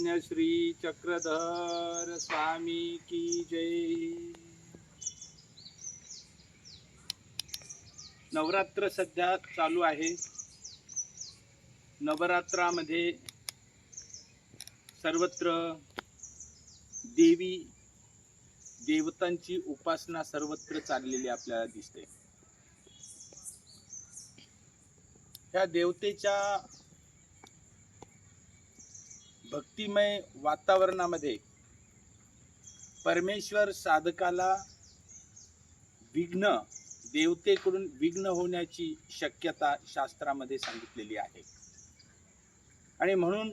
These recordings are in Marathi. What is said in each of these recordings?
श्री चक्रधर स्वामी की जय। नवरात्र सध्या चालू आहे. नवरात्रामध्ये सर्वत्र देवी देवतांची उपासना सर्वत्र चाललेली आपल्याला दिसते. ह्या देवतेच्या भक्तिमय वातावरणामध्ये परमेश्वर साधकाला विघ्न देवतेकडून विघ्न होण्याची शक्यता शास्त्रामध्ये सांगितलेली आहे. आणि म्हणून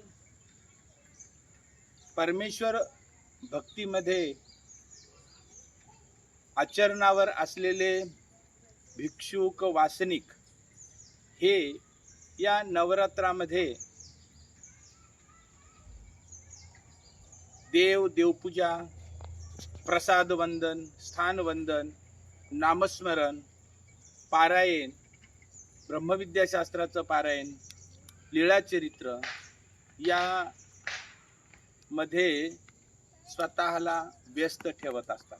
परमेश्वर भक्तीमध्ये आचरणावर असलेले भिक्षुक वासनिक हे या नवरात्रामध्ये देव देवपूजा प्रसाद वंदन स्थान वंदन नामस्मरण पारायण ब्रह्मविद्याशास्त्राचं पारायण लीळाचरित्र या मध्ये स्वतःला व्यस्त ठेवत असतात.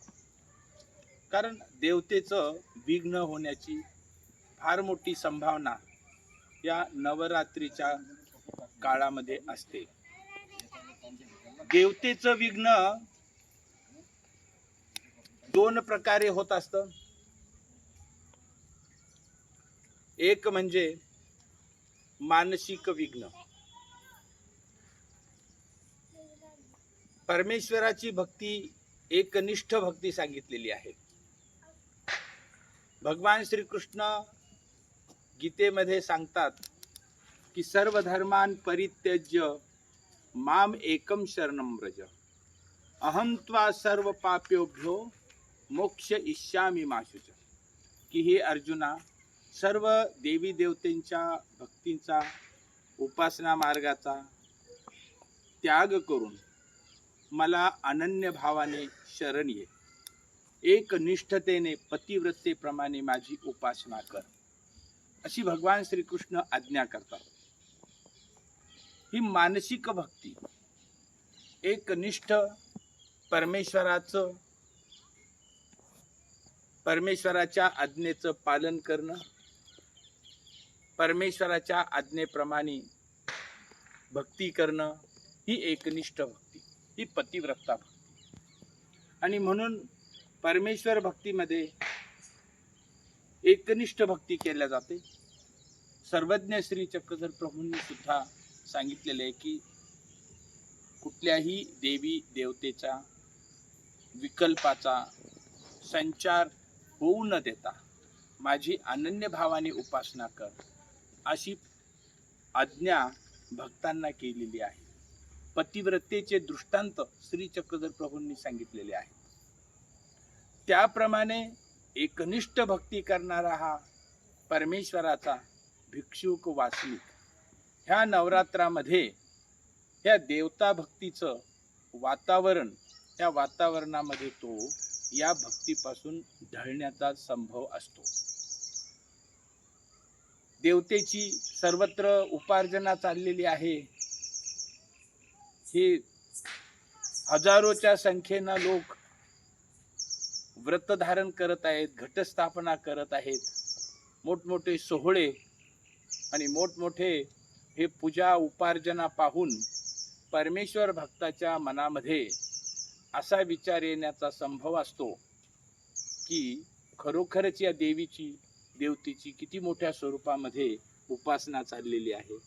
कारण देवतेचं विघ्न होण्याची फार मोठी संभावना या नवरात्रीच्या काळामध्ये असते. देवतेचं विघ्न दोन प्रकारे होत असतं. एक म्हणजे मानसिक विघ्न. परमेश्वराची भक्ती एकनिष्ठ भक्ती सांगितलेली आहे. भगवान श्रीकृष्ण गीतेमध्ये सांगतात की सर्व धर्मान परित्यज्य माम एकम शरणम व्रज। अहम त्वा सर्व पाप्योभ्यो मोक्ष इष्यामी माशुच। की हे अर्जुना सर्व देवी देवतेंच्या भक्तींचा उपासना मार्गाचा त्याग करून मला अनन्य भावाने शरण ये। एक निष्ठतेने पतिव्रतेप्रमाणे माझी उपासना कर। अशी भगवान श्रीकृष्ण आज्ञा करतात। ही मानसिक भक्ती. एकनिष्ठ परमेश्वराचं परमेश्वराच्या आज्ञेचं पालन करणं परमेश्वराच्या आज्ञेप्रमाणे भक्ती करणं ही एकनिष्ठ भक्ती ही पतिव्रता भक्ती. आणि म्हणून परमेश्वर भक्तीमध्ये एकनिष्ठ भक्ती केल्या जाते. सर्वज्ञ श्री चक्रधर प्रभूंनी सुद्धा सांगितलेलं आहे की कुठल्याही देवी देवतेचा विकल्पाचा संचार होऊ न देता माझी अनन्य भावाने उपासना कर अशी आज्ञा भक्तांना केलेली आहे. पतिव्रतेचे दृष्टांत श्री चक्रधर प्रभूंनी सांगितलेले आहे. त्याप्रमाणे एकनिष्ठ भक्ती करणारा हा परमेश्वराचा भिक्षुक वासनिक ह्या नवरात्रामध्ये ह्या देवता भक्तीचं वातावरण त्या वातावरणामध्ये तो या भक्तीपासून ढळण्याचा संभव असतो. देवतेची सर्वत्र उपार्जना चाललेली आहे. हे हजारोच्या संख्येनं लोक व्रत धारण करत आहेत घटस्थापना करत आहेत. मोठमोठे सोहळे आणि मोठमोठे हे पूजा उपार्जना पाहून परमेश्वर भक्ताच्या मनामध्ये असा विचार येण्याचा संभव असतो की खरोखरच या देवीची देवतेची किती मोठ्या स्वरूपामध्ये उपासना चाललेली आहे.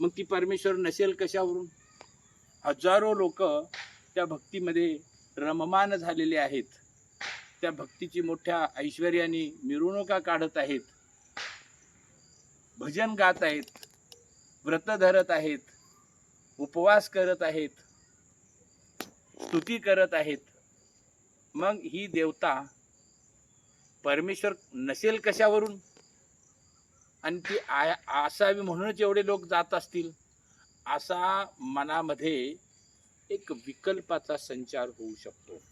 मग ती परमेश्वर नसेल कशावरून? हजारो लोक त्या भक्तीमध्ये रममान झालेले आहेत. त्या भक्तीची मोठ्या ऐश्वर्याने मिरवणुका काढत आहेत. भजन गात आहेत. व्रत धरत आहेत उपवास करत आहेत स्तुती करत आहेत. मग ही देवता परमेश्वर नसेल कशावरून? आणि ती आया असावी म्हणूनच एवढे लोक जात असतील? असा मनामध्ये एक विकल्पाचा संचार होऊ शकतो.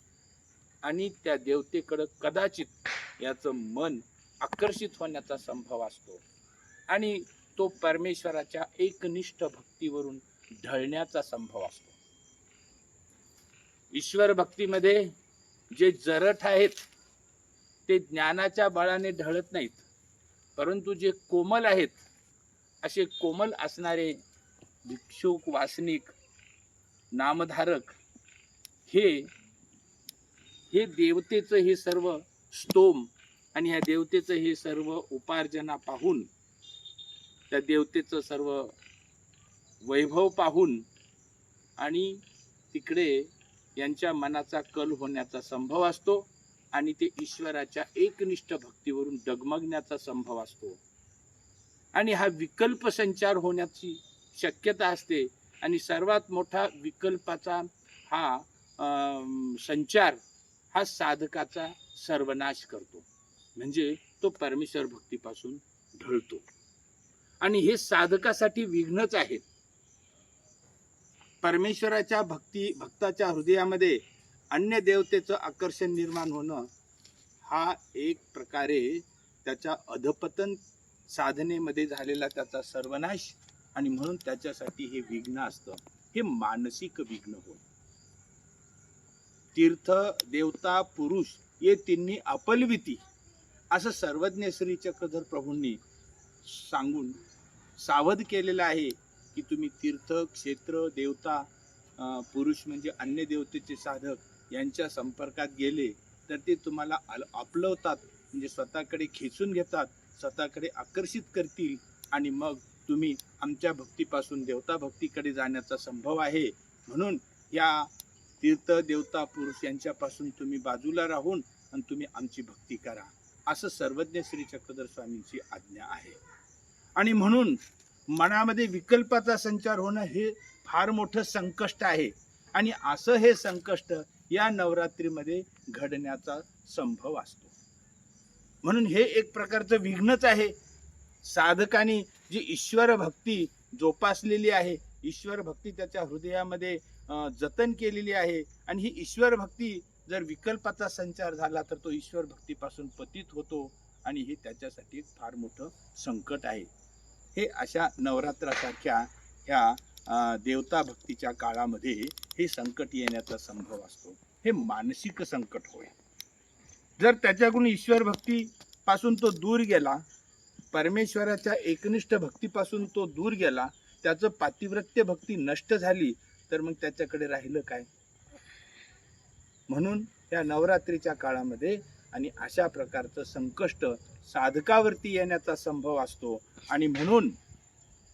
आणि त्या देवतेकडं कदाचित याचं मन आकर्षित होण्याचा संभव असतो. आणि तो परमेश्वराच्या एकनिष्ठ भक्तीवरून ढळण्याचा संभव असतो. ईश्वर भक्तीमध्ये जे जरठ आहेत ते ज्ञानाच्या बळाने ढळत नाहीत. परंतु जे कोमल आहेत असे कोमल असणारे भिक्षुक वासनिक नामधारक हे हे देवतेचं हे सर्व स्तोम आणि ह्या देवतेचं हे सर्व उपार्जना पाहून त्या देवतेचं सर्व वैभव पाहून आणि तिकडे यांच्या मनाचा कल होण्याचा संभव असतो आणि ते ईश्वराच्या एकनिष्ठ भक्तीवरून डगमगण्याचा संभव असतो. आणि हा विकल्प संचार होण्याची शक्यता असते आणि सर्वात मोठा विकल्पाचा हा संचार हा साधकाचा सर्वनाश करतो. म्हणजे तो परमेश्वर भक्तीपासून ढळतो. आणि हे साधकासाठी विघ्नच आहेत. परमेश्वराच्या भक्ती भक्ताच्या हृदयामध्ये अन्य देवतेचं आकर्षण निर्माण होणं हा एक प्रकारे त्याच्या अधपतन साधनेमध्ये झालेला त्याचा सर्वनाश आणि म्हणून त्याच्यासाठी हे विघ्न असतं. हे मानसिक विघ्न होय. तीर्थ देवता पुरुष हे तिन्ही अपलविती. असं सर्वज्ञ श्री चक्रधर प्रभूंनी सांगून सावध केलेलं आहे की तुम्ही तीर्थ क्षेत्र देवता पुरुष म्हणजे अन्य देवतेचे साधक यांच्या संपर्कात गेले तर ते तुम्हाला आल- आपलवतात. म्हणजे स्वतःकडे खेचून घेतात स्वतःकडे आकर्षित करतील आणि मग तुम्ही आमच्या भक्तीपासून देवता भक्तीकडे जाण्याचा संभव आहे. म्हणून या तीर्थ देवता पुरुष यांच्यापासून तुम्ही बाजूला राहून आणि तुम्ही आमची भक्ती करा. असं सर्वज्ञ श्री चक्रधर स्वामींची आज्ञा आहे. आणि म्हणून मनामध्ये विकल्पाचा संचार होणं हे फार मोठं संकष्ट आहे. आणि असं हे संकष्ट या नवरात्रीमध्ये घडण्याचा संभव असतो. म्हणून हे एक प्रकारचं विघ्नच आहे. साधकाने जी ईश्वर भक्ती जोपासलेली आहे ईश्वर भक्ती त्याच्या हृदयामध्ये जतन केलेली आहे आणि ही ईश्वर भक्ती जर विकल्पाचा संचार झाला तर तो ईश्वर भक्तीपासून पतित होतो आणि हे त्याच्यासाठी फार मोठं संकट आहे. हे अशा नवरात्रासारख्या ह्या देवता भक्तीच्या काळामध्ये हे संकट येण्याचा संभव असतो. हे मानसिक संकट होय. जर त्याच्याकडून ईश्वर भक्ती पासून तो दूर गेला परमेश्वराच्या एकनिष्ठ भक्तीपासून तो दूर गेला त्याचं पातिव्रत्य भक्ती नष्ट झाली तर मग त्याच्याकडे राहिलं काय? म्हणून या नवरात्रीच्या काळामध्ये आणि अशा प्रकारचं संकष्ट साधकावरती येण्याचा संभव असतो. आणि म्हणून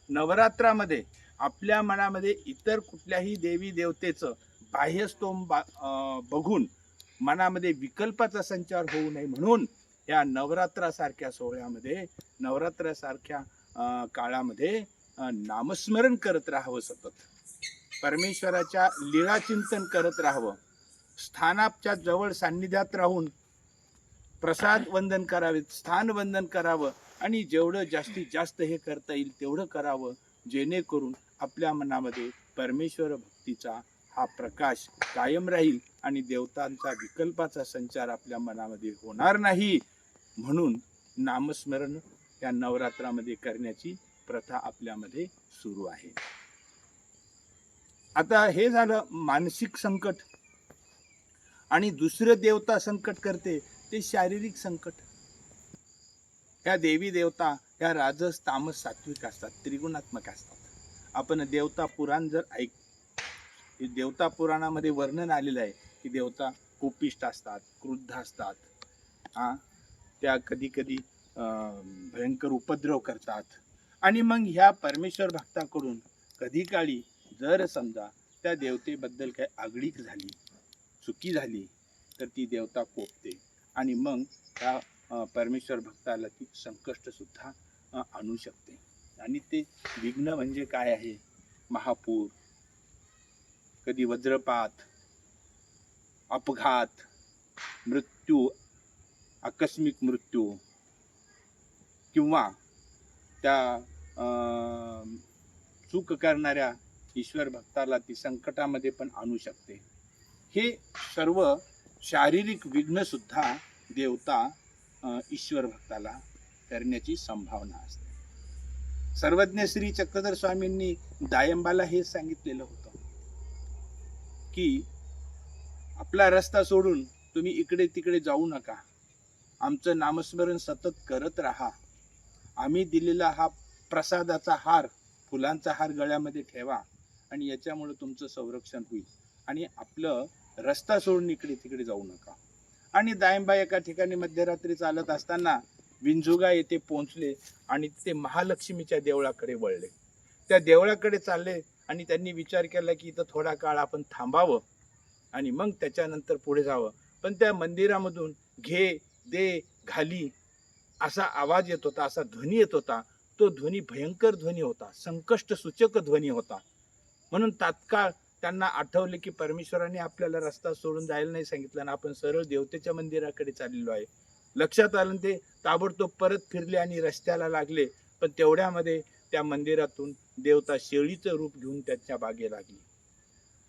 नवरात्रामध्ये आपल्या मनामध्ये इतर कुठल्याही देवी देवतेचं बाह्यस्तोम बा बघून मनामध्ये विकल्पाचा संचार होऊ नये म्हणून या नवरात्रासारख्या सोहळ्यामध्ये नवरात्रासारख्या काळामध्ये नामस्मरण करत राहावं सतत. परमेश्वराच्या लीळाचिंतन करत राहावं. स्थानाच्या जवळ सान्निध्यात राहून प्रसाद वंदन करावे स्थान वंदन करावं आणि जेवढं जास्तीत जास्त हे करता येईल तेवढं करावं जेणेकरून आपल्या मनामध्ये परमेश्वर भक्तीचा हा प्रकाश कायम राहील आणि देवतांचा विकल्पाचा संचार आपल्या मनामध्ये होणार नाही. म्हणून नामस्मरण या नवरात्रामध्ये करण्याची प्रथा आपल्यामध्ये सुरू आहे. आता हे झालं मानसिक संकट. आणि दुसरं देवता संकट करते ते शारीरिक संकट. ह्या देवी देवता ह्या राजस तामस सात्विक असतात त्रिगुणात्मक असतात. आपण देवता पुराण जर ऐक देवता पुराणामध्ये वर्णन आलेलं आहे की देवता कोपिष्ट असतात क्रुद्ध असतात. हां? त्या कधी कधी भयंकर उपद्रव करतात. आणि मग ह्या परमेश्वर भक्ताकडून कधी काळी जर समजा त्या देवतेबद्दल काही आगळीक झाली चुकी झाली तर ती देवता कोपते. आणि मग त्या परमेश्वर भक्ताला ती संकष्टसुद्धा आणू शकते. आणि ते विघ्न म्हणजे काय आहे? महापूर कधी वज्रपात अपघात मृत्यू आकस्मिक मृत्यू किंवा त्या चूक करणाऱ्या ईश्वर भक्ताला ती संकटामध्ये पण आणू शकते. हे सर्व शारीरिक विघ्नसुद्धा देवता ईश्वर भक्ताला करण्याची संभावना असते. सर्वज्ञ श्री चक्रधर स्वामींनी दायंबाला हे सांगितलेलं होतं की आपला रस्ता सोडून तुम्ही इकडे तिकडे जाऊ नका. आमचं नामस्मरण सतत करत राहा. आम्ही दिलेला हा प्रसादाचा हार फुलांचा हार गळ्यामध्ये ठेवा आणि याच्यामुळे तुमचं संरक्षण होईल आणि आपलं रस्ता सोडून इकडे तिकडे जाऊ नका. आणि दायंबा एका ठिकाणी मध्यरात्री चालत असताना विंजुगा येथे पोहोचले आणि ते महालक्ष्मीच्या देवळाकडे वळले. त्या देवळाकडे चालले आणि त्यांनी विचार केला की इथं थोडा काळ आपण थांबावं आणि मग त्याच्यानंतर पुढे जावं. पण त्या मंदिरामधून घे दे घाली असा आवाज येत होता असा ध्वनी येत होता. तो ध्वनी भयंकर ध्वनी होता संकष्ट सूचक ध्वनी होता. म्हणून तात्काळ त्यांना आठवले की परमेश्वराने आपल्याला रस्ता सोडून जायला नाही सांगितलं आणि आपण सरळ देवतेच्या मंदिराकडे चाललेलो आहे. लक्षात आलं ते ताबडतोब परत फिरले आणि रस्त्याला लागले पण तेवढ्यामध्ये त्या मंदिरातून देवता शेळीचं रूप घेऊन त्यांच्या बागे लागली.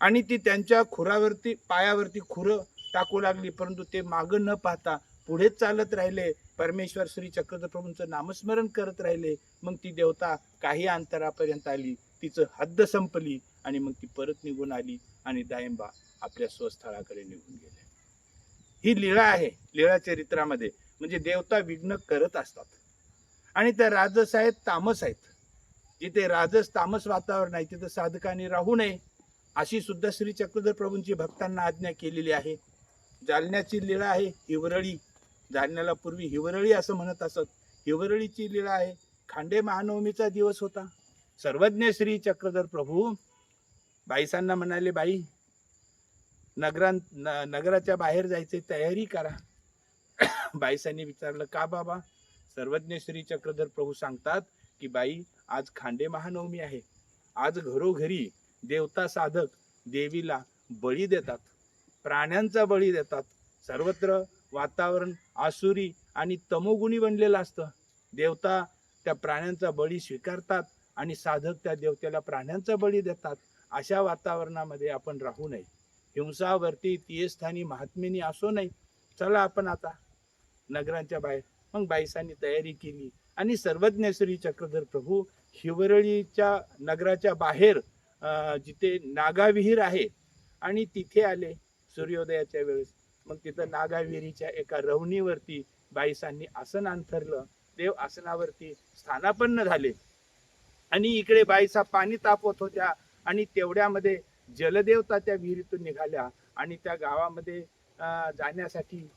आणि ती त्यांच्या खुरावरती पायावरती खुरं टाकू लागली परंतु ते मागं न पाहता पुढेच चालत राहिले. परमेश्वर श्री चक्रधर प्रभूंचं नामस्मरण करत राहिले. मग ती देवता काही अंतरापर्यंत आली. तिचं हद्द संपली आणि मग ती परत निघून आली आणि दायंबा आपल्या स्वस्थळाकडे निघून गेले. ही लीळा आहे लीळा चरित्रामध्ये. म्हणजे देवता विघ्न करत असतात. आणि त्या राजस आहेत तामस आहेत. जिथे राजस तामस वातावरण आहे तिथं साधकांनी राहू नये अशी सुद्धा श्री चक्रधर प्रभूंची भक्तांना आज्ञा केलेली आहे. जालन्याची लीळा आहे हिवरळी. जालन्याला पूर्वी हिवरळी असं म्हणत असत. हिवरळीची लीळा आहे. खांडे महानवमीचा दिवस होता. सर्वज्ञ श्री चक्रधर प्रभू बाईसांना म्हणाले बाई नगरां न- नगराच्या बाहेर जायचे तयारी करा. बाईसांनी विचारलं का बाबा? सर्वज्ञ श्री चक्रधर प्रभू सांगतात की बाई आज खांडे महानवमी आहे. आज घरोघरी देवता साधक देवीला बळी देतात. प्राण्यांचा बळी देतात. सर्वत्र वातावरण आसुरी आणि तमोगुणी बनलेलं असतं. देवता त्या प्राण्यांचा बळी स्वीकारतात. आणि साधक त्या देवतेला प्राण्यांचा बळी देतात अशा वातावरणामध्ये आपण राहू नये. हिंसावरती तीयस्थानी महात्मेनी असो नाही चला आपण आता नगरांच्या बाहेर. मग बाईसांनी तयारी केली आणि सर्वज्ञ श्री चक्रधर प्रभू हिवरळीच्या नगराच्या बाहेर जिथे नागाविहीर आहे आणि तिथे आले सूर्योदयाच्या वेळेस. मग तिथं नागाविहिरीच्या एका रवणीवरती बाईसांनी आसन अंथरलं. देव आसनावरती स्थानापन्न झाले. आणि इकडे बाईसा पाणी तापवत होत्या. आणि तेवढ्यामध्ये जलदेवता त्या विहिरीतून निघाल्या. आणि त्या गावामध्ये जाण्यासाठी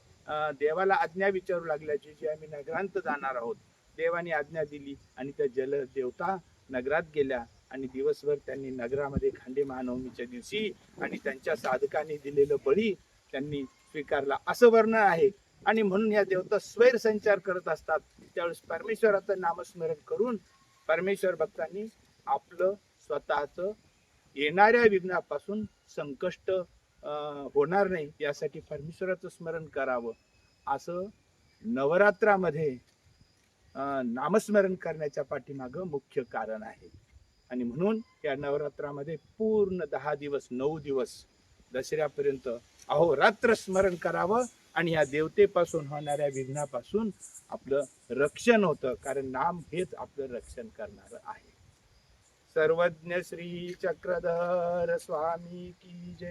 देवाला आज्ञा विचारू लागल्या जी आम्ही नगरांत जाणार आहोत. देवाने आज्ञा दिली आणि त्या जलदेवता नगरात गेल्या. आणि दिवसभर त्यांनी नगरामध्ये खांडे महानवमीच्या दिवशी आणि त्यांच्या साधकांनी दिलेलं बळी त्यांनी स्वीकारला. असं वर्णन आहे. आणि म्हणून या देवता स्वैरसंचार करत असतात. त्यावेळेस परमेश्वराचं नामस्मरण करून परमेश्वर भक्तांनी आपलं स्वतःचं येणाऱ्या विघ्नापासून संकष्ट होणार नाही यासाठी परमेश्वराचं स्मरण करावं. असं नवरात्रामध्ये नामस्मरण करण्याच्या पाठीमागं मुख्य कारण आहे. आणि म्हणून या नवरात्रामध्ये पूर्ण दहा दिवस नऊ दिवस दसऱ्यापर्यंत अहोरात्र स्मरण करावं. आणि या देवतेपासून होणाऱ्या विघ्नापासून आपलं रक्षण होतं कारण नाम हेच आपलं रक्षण करणार आहे. सर्वज्ञ श्री चक्रधर स्वामी की जय.